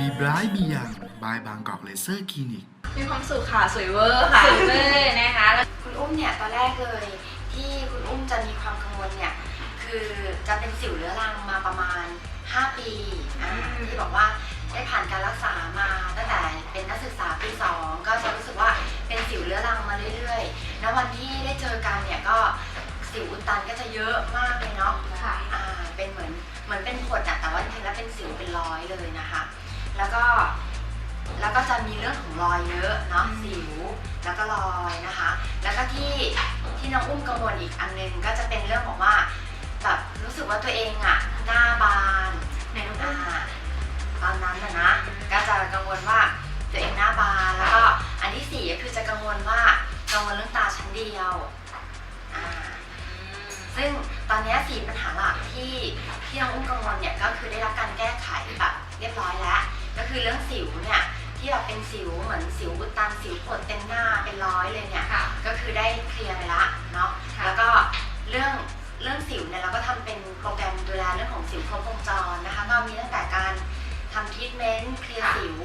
บายบางกอกเลเซอร์คลินิก มีความสุขค่ะสวยเวอร์ค่ะ สวยเลยนะคะแล้วคุณอุ้มเนี่ยตอนแรกเลย ที่คุณอุ้มจะมีความกังวลเนี่ยคือจะเป็นสิวเรื้อรังมาประมาณ 5 ปีอ่าที่บอกว่าได้ผ่านการรักษามาตั้งแต่เป็นนักศึกษาปี 2 ก็จะรู้สึกว่าเป็นสิวเรื้อรังมาเรื่อยๆ แล้ววันที่ได้เจอกันเนี่ยก็สิวอุดตันก็จะเยอะมากเลยเนาะค่ะอ่าเป็นเหมือนเหมือนเป็นผด แล้วก็แล้วก็จะมีเรื่องของรอยเยอะเนาะอืมสิวแล้วก็รอยนะคะ แล้วก็ที่ที่น้องอุ้มกังวลอีกอันหนึงก็จะเป็นเรื่องของว่าแบบรู้สึกว่าตัวเองอะหน้าบานในน้องอุ้อ่ามตอนนั้นนะนะก็จะกังวลว่าตัวเองหน้าบานแล้วก็อันที่สี่ก็คือจะกังวลว่ากังวลเรื่องตาชั้นเดียวอ่าซึ่งตอนนี้สี่ปัญหาหลักที่ที่น้องอุ้มกังวลเนี่ยก็คือได้รับการแก้ไขแบบเรียบร้อยแล้วก็ คือเรื่องสิวเนี่ยที่แบบเป็นสิวเหมือนสิวอุดตันสิวผดเต็มหน้าเป็นร้อยเลยเนี่ยค่ะก็คือได้เคลียร์ไปละเนาะค่ะแล้วก็เรื่องเรื่องสิวเนี่ยเราก็ทำเป็นโปรแกรมดูแลเรื่องของสิวครบวงจรนะคะก็มีตั้งแต่การทำทรีทเมนต์เคลียร์สิว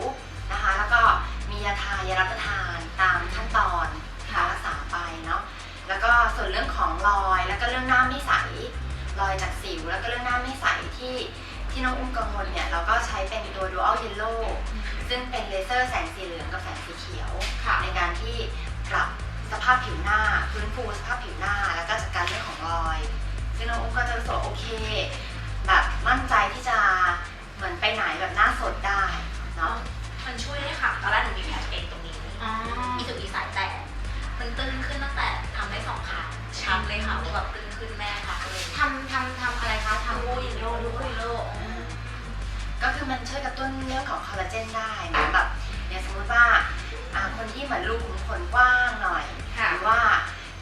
นะคะ แล้วก็มียาทายารับประทานตามขั้นตอนการรักษาไปเนาะแล้วก็ส่วนเรื่องของรอยแล้วก็เรื่องหน้าไม่ใสรอยจากสิวแล้วก็เรื่องหน้าไม่ใสที่ ที่น้องอุ้มกังวลเนี่ยเราก็ใช้เป็นตัว dual yellow ซึ่งเป็นเลเซอร์แสงสีเหลืองกับแสงสีเขียวค่ะในการที่ปรับสภาพผิวหน้าฟื้นฟูสภาพผิวหน้า แล้วก็จัดการเรื่องของรอย ซึ่งน้องอุ้มก็จะรู้สึกว่าโอเค แบบมั่นใจที่จะเหมือนไปไหนแบบหน้าสดได้เนาะมันช่วยได้ค่ะ ตอนแรกหนูมีแผลเป็นตรงนี้อ๋ออีสุกอีสายแตกมันตึงขึ้นตั้งแต่ทำได้สองครั้งช้ำเลยค่ะว่าแบบตึงขึ้นแม่ค่ะก็เลยทำทำทำอะไรคะทำดูอินโลดูอินโลก็คือ มันช่วยกระตุ้นเรื่องของคอลลาเจนได้เหมือนแบบเนี่ยสมมติว่าอ่าคนที่เหมือนรูขุมขนกว้างหน่อยค่ะหรือว่า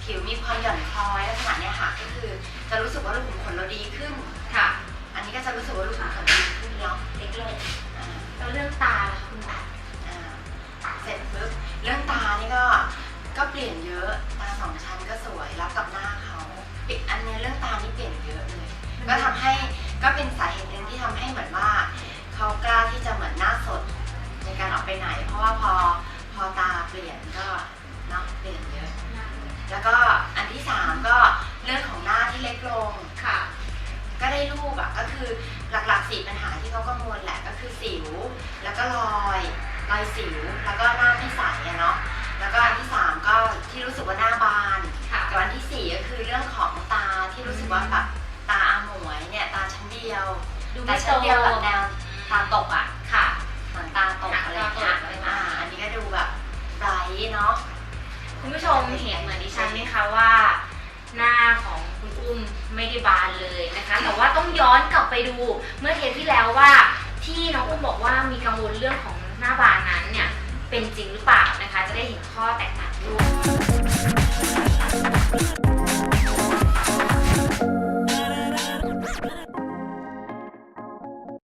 ผิวมีความหย่อนคล้อยลักษณะเนี้ยค่ะก็คือจะรู้สึกว่ารูขุมขนเราดีขึ้น ค่ะ อันนี้ก็จะรู้สึกว่ารูขุมขนดีขึ้นเนาะเล็กลงอ่า แล้วเรื่องตาล่ะคะคุณหมออ่าเสร็จปุ๊บเรื่องตานี่ก็ก็เปลี่ยนเยอะตาสองชั้นก็สวยรับกับหน้าเขาปิดอันเนี้ยเรื่องตานี่เปลี่ยนเยอะเลย ก็ทำให้ ไปไหน เพราะว่าพอพอตาเปลี่ยนก็เนาะเปลี่ยนเยอะ แล้วก็อันที่สามก็เรื่องของหน้าที่เล็กลงค่ะ ก็ได้รูปอะก็คือหลักๆสี่ปัญหาที่เขากังวลแหละก็คือสิว แล้วก็รอยรอยสิวแล้วก็หน้าไม่ใสอะเนาะแล้วก็อันที่สามก็ที่รู้สึกว่าหน้าบานค่ะกับอันที่สี่ก็คือเรื่องของตาที่รู้สึกว่าแบบตาอาหมวยเนี่ยตาชั้นเดียว ดูตาไม่โตชั้นเดียวแบบแนวตาตกอะ มเห็นเหมือนดิฉันไหมคะว่า หน้าของคุณอุ้มไม่ได้บานเลยนะคะ แต่ว่าต้องย้อนกลับไปดูเมื่อเทปที่แล้วว่า ที่น้องอุ้มบอกว่ามีกังวลเรื่องของหน้าบานนั้นเนี่ยเป็นจริงหรือเปล่านะคะ จะได้เห็นข้อแตกต่างด้วย